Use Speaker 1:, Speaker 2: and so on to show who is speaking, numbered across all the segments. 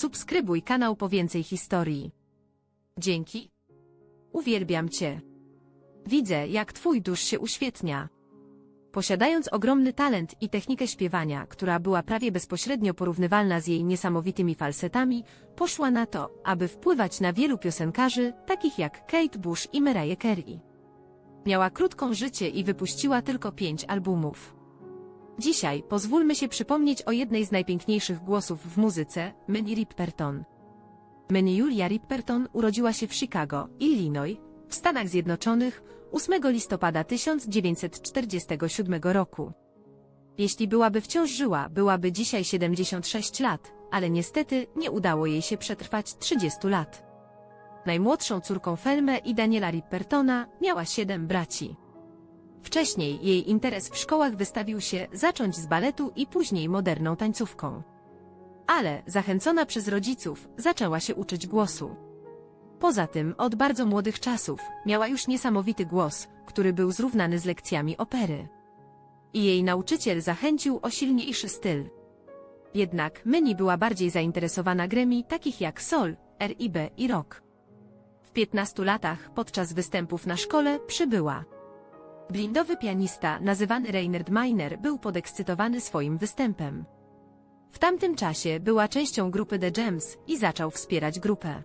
Speaker 1: Subskrybuj kanał po więcej historii. Dzięki. Uwielbiam Cię. Widzę, jak Twój dusz się uświetnia. Posiadając ogromny talent i technikę śpiewania, która była prawie bezpośrednio porównywalna z jej niesamowitymi falsetami, poszła na to, aby wpływać na wielu piosenkarzy, takich jak Kate Bush i Mariah Carey. Miała krótką życie i wypuściła tylko pięć albumów. Dzisiaj pozwólmy się przypomnieć o jednej z najpiękniejszych głosów w muzyce, Minnie Riperton. Minnie Julia Riperton urodziła się w Chicago, Illinois, w Stanach Zjednoczonych 8 listopada 1947 roku. Jeśli byłaby wciąż żyła, byłaby dzisiaj 76 lat, ale niestety nie udało jej się przetrwać 30 lat. Najmłodszą córką Felmę i Daniela Rippertona miała siedem braci. Wcześniej jej interes w szkołach wystawił się zacząć z baletu i później moderną tańcówką. Ale, zachęcona przez rodziców, zaczęła się uczyć głosu. Poza tym, od bardzo młodych czasów, miała już niesamowity głos, który był zrównany z lekcjami opery. I jej nauczyciel zachęcił o silniejszy styl. Jednak Myni była bardziej zainteresowana gremi takich jak soul, R&B i rock. W 15 latach, podczas występów na szkole, przybyła. Blindowy pianista, nazywany Reinhard Miner, był podekscytowany swoim występem. W tamtym czasie była częścią grupy The Gems i zaczął wspierać grupę.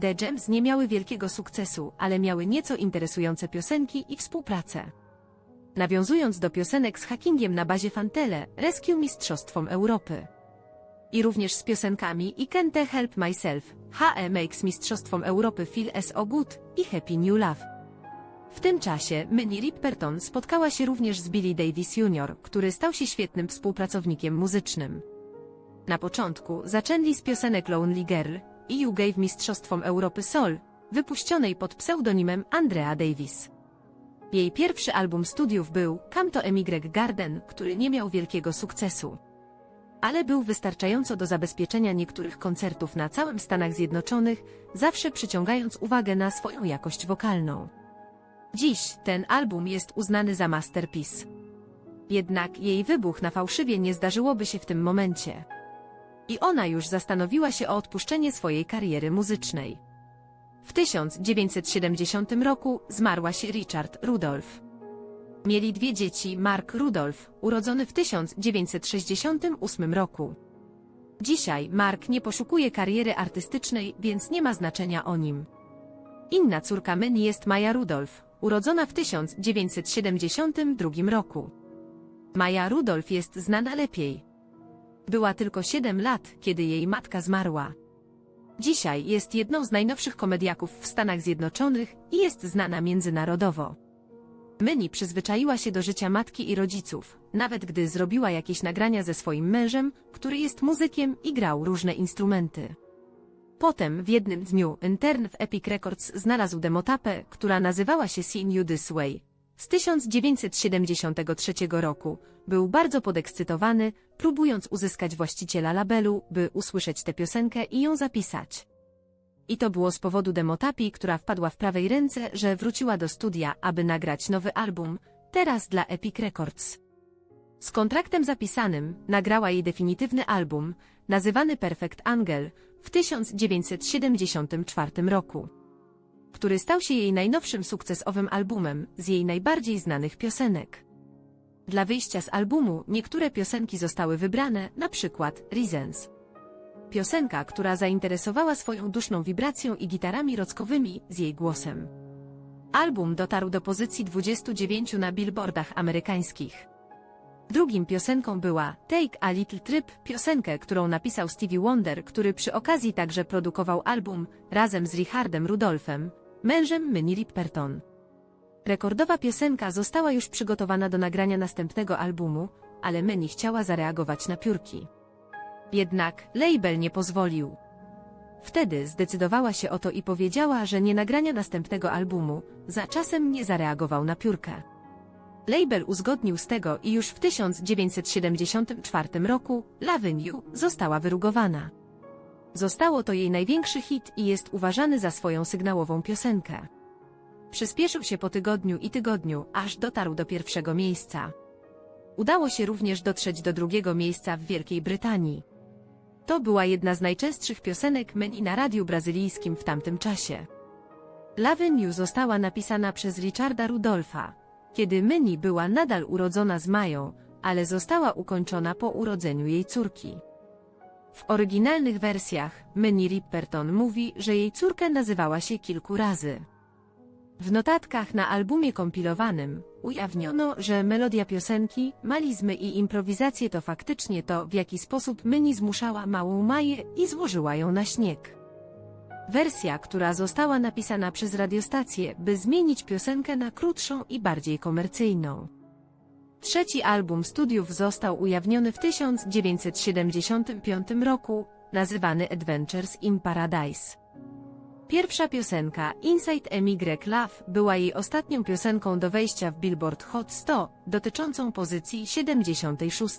Speaker 1: The Gems nie miały wielkiego sukcesu, ale miały nieco interesujące piosenki i współpracę. Nawiązując do piosenek z hackingiem na bazie Fantele, Rescue Mistrzostwom Europy. I również z piosenkami I Can't Help Myself, HE Makes Mistrzostwom Europy Feel So Good i Happy New Love. W tym czasie Minnie Riperton spotkała się również z Billy Davis Jr., który stał się świetnym współpracownikiem muzycznym. Na początku zaczęli z piosenek Lonely Girl i You Gave Mistrzostwom Europy Soul, wypuszczonej pod pseudonimem Andrea Davis. Jej pierwszy album studiów był Come to MY Garden, który nie miał wielkiego sukcesu. Ale był wystarczająco do zabezpieczenia niektórych koncertów na całym Stanach Zjednoczonych, zawsze przyciągając uwagę na swoją jakość wokalną. Dziś ten album jest uznany za masterpiece. Jednak jej wybuch na fałszywie nie zdarzyłoby się w tym momencie. I ona już zastanowiła się o odpuszczenie swojej kariery muzycznej. W 1970 roku zmarła się Richard Rudolph. Mieli dwie dzieci, Mark Rudolph, urodzony w 1968 roku. Dzisiaj Mark nie poszukuje kariery artystycznej, więc nie ma znaczenia o nim. Inna córka Minnie jest Maja Rudolph, urodzona w 1972 roku. Maja Rudolph jest znana lepiej. Była tylko 7 lat, kiedy jej matka zmarła. Dzisiaj jest jedną z najnowszych komediaków w Stanach Zjednoczonych i jest znana międzynarodowo. Myni przyzwyczaiła się do życia matki i rodziców, nawet gdy zrobiła jakieś nagrania ze swoim mężem, który jest muzykiem i grał różne instrumenty. Potem w jednym dniu intern w Epic Records znalazł demotapę, która nazywała się Seen You This Way. Z 1973 roku był bardzo podekscytowany, próbując uzyskać właściciela labelu, by usłyszeć tę piosenkę i ją zapisać. I to było z powodu demotapii, która wpadła w prawej ręce, że wróciła do studia, aby nagrać nowy album, teraz dla Epic Records. Z kontraktem zapisanym nagrała jej definitywny album, nazywany Perfect Angel, w 1974 roku, który stał się jej najnowszym sukcesowym albumem z jej najbardziej znanych piosenek. Dla wyjścia z albumu niektóre piosenki zostały wybrane, na przykład Reasons. Piosenka, która zainteresowała swoją duszną wibracją i gitarami rockowymi z jej głosem. Album dotarł do pozycji 29 na billboardach amerykańskich. Drugim piosenką była Take a Little Trip, piosenkę, którą napisał Stevie Wonder, który przy okazji także produkował album razem z Richardem Rudolphem, mężem Minnie Riperton. Rekordowa piosenka została już przygotowana do nagrania następnego albumu, ale Minnie chciała zareagować na piórki. Jednak label nie pozwolił. Wtedy zdecydowała się o to i powiedziała, że nie nagrania następnego albumu, za czasem nie zareagował na piórkę. Label uzgodnił z tego i już w 1974 roku Lavenue została wyrugowana. Zostało to jej największy hit i jest uważany za swoją sygnałową piosenkę. Przyspieszył się po tygodniu i tygodniu, aż dotarł do pierwszego miejsca. Udało się również dotrzeć do drugiego miejsca w Wielkiej Brytanii. To była jedna z najczęstszych piosenek Meni na radiu brazylijskim w tamtym czasie. Love New została napisana przez Richarda Rudolfa, kiedy Meni była nadal urodzona z Mają, ale została ukończona po urodzeniu jej córki. W oryginalnych wersjach Meni Ripperton mówi, że jej córkę nazywała się kilku razy. W notatkach na albumie kompilowanym ujawniono, że melodia piosenki, malizmy i improwizacje to faktycznie to, w jaki sposób Meni zmuszała małą Maję i złożyła ją na śnieg. Wersja, która została napisana przez radiostację, by zmienić piosenkę na krótszą i bardziej komercyjną. Trzeci album studiów został ujawniony w 1975 roku, nazywany Adventures in Paradise. Pierwsza piosenka, Inside Emigre Love, była jej ostatnią piosenką do wejścia w Billboard Hot 100, dotyczącą pozycji 76.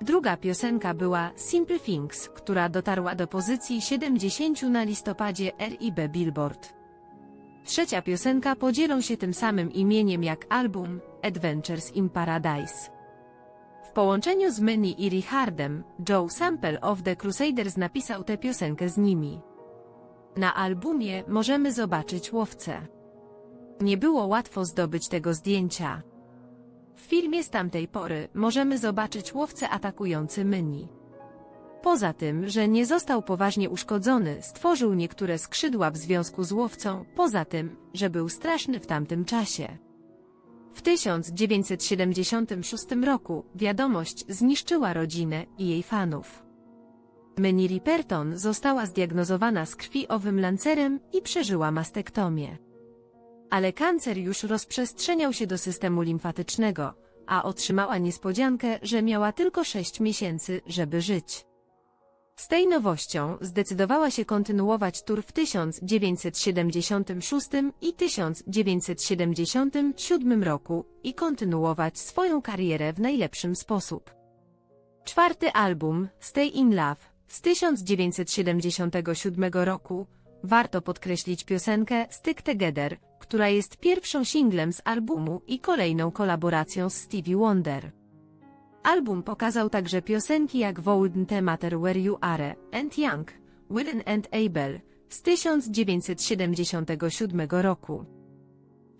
Speaker 1: Druga piosenka była Simple Things, która dotarła do pozycji 70 na listopadzie RIB Billboard. Trzecia piosenka podzielą się tym samym imieniem jak album Adventures in Paradise. W połączeniu z Meni i Richardem, Joe Sample of the Crusaders napisał tę piosenkę z nimi. Na albumie możemy zobaczyć łowcę. Nie było łatwo zdobyć tego zdjęcia. Filmie z tamtej pory możemy zobaczyć łowcę atakujący Myni. Poza tym, że nie został poważnie uszkodzony, stworzył niektóre skrzydła w związku z łowcą, poza tym, że był straszny w tamtym czasie. W 1976 roku wiadomość zniszczyła rodzinę i jej fanów. Meni Riperton została zdiagnozowana z krwiowym lancerem i przeżyła mastektomię. Ale kancer już rozprzestrzeniał się do systemu limfatycznego, a otrzymała niespodziankę, że miała tylko 6 miesięcy, żeby żyć. Z tej nowością zdecydowała się kontynuować tour w 1976 i 1977 roku i kontynuować swoją karierę w najlepszym sposób. Czwarty album, Stay in Love, z 1977 roku, warto podkreślić piosenkę Stick Together, która jest pierwszą singlem z albumu i kolejną kolaboracją z Stevie Wonder. Album pokazał także piosenki jak Wouldn't Matter Where You Are and Young, Willing and Able z 1977 roku.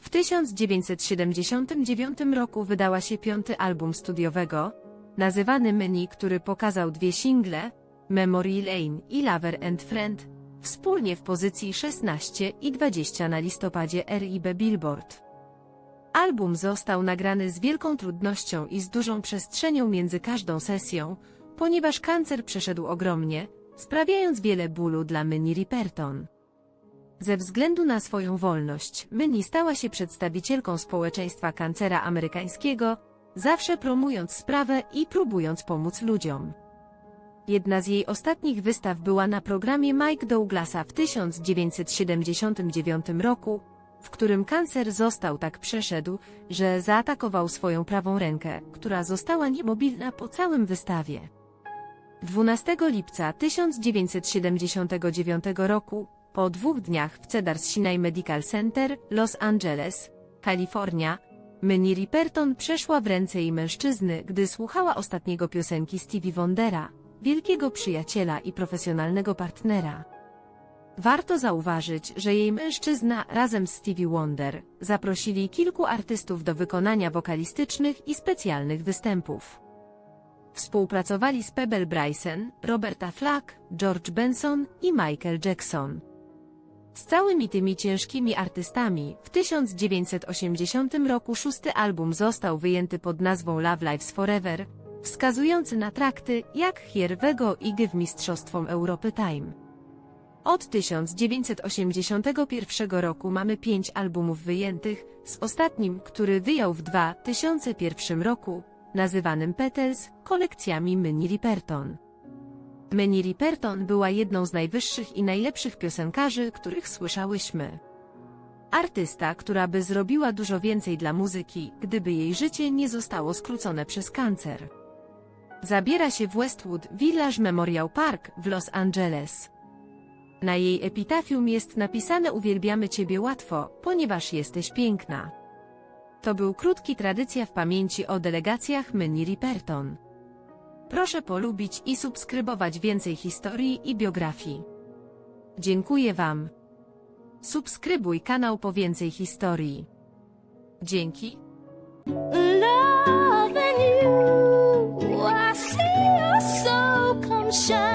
Speaker 1: W 1979 roku wydała się piąty album studiowego, nazywany Menu, który pokazał dwie single, Memory Lane i Lover and Friend, wspólnie w pozycji 16 i 20 na listopadzie RIB Billboard. Album został nagrany z wielką trudnością i z dużą przestrzenią między każdą sesją, ponieważ kancer przeszedł ogromnie, sprawiając wiele bólu dla Minnie Riperton. Ze względu na swoją wolność, Minnie stała się przedstawicielką społeczeństwa kancera amerykańskiego, zawsze promując sprawę i próbując pomóc ludziom. Jedna z jej ostatnich wystaw była na programie Mike Douglasa w 1979 roku, w którym kancer został tak przeszedł, że zaatakował swoją prawą rękę, która została niemobilna po całym wystawie. 12 lipca 1979 roku, po dwóch dniach w Cedars-Sinai Medical Center, Los Angeles, Kalifornia, Minnie Riperton przeszła w ręce jej mężczyzny, gdy słuchała ostatniego piosenki Stevie Wondera, wielkiego przyjaciela i profesjonalnego partnera. Warto zauważyć, że jej mężczyzna razem z Stevie Wonder zaprosili kilku artystów do wykonania wokalistycznych i specjalnych występów. Współpracowali z Pebble Bryson, Roberta Flack, George Benson i Michael Jackson. Z całymi tymi ciężkimi artystami w 1980 roku szósty album został wyjęty pod nazwą Love Lives Forever, wskazujący na trakty jak Hierwego i Give Mistrzostwom Europy Time. Od 1981 roku mamy pięć albumów wyjętych, z ostatnim, który wyjął w 2001 roku, nazywanym Petals, kolekcjami Minnie Riperton. Minnie Riperton była jedną z najwyższych i najlepszych piosenkarzy, których słyszałyśmy. Artysta, która by zrobiła dużo więcej dla muzyki, gdyby jej życie nie zostało skrócone przez kancer. Zabiera się w Westwood Village Memorial Park w Los Angeles. Na jej epitafium jest napisane Uwielbiamy Ciebie łatwo, ponieważ jesteś piękna. To był krótki tradycja w pamięci o delegacjach Minnie Riperton. Proszę polubić i subskrybować więcej historii i biografii. Dziękuję Wam. Subskrybuj kanał po więcej historii. Dzięki. Shine.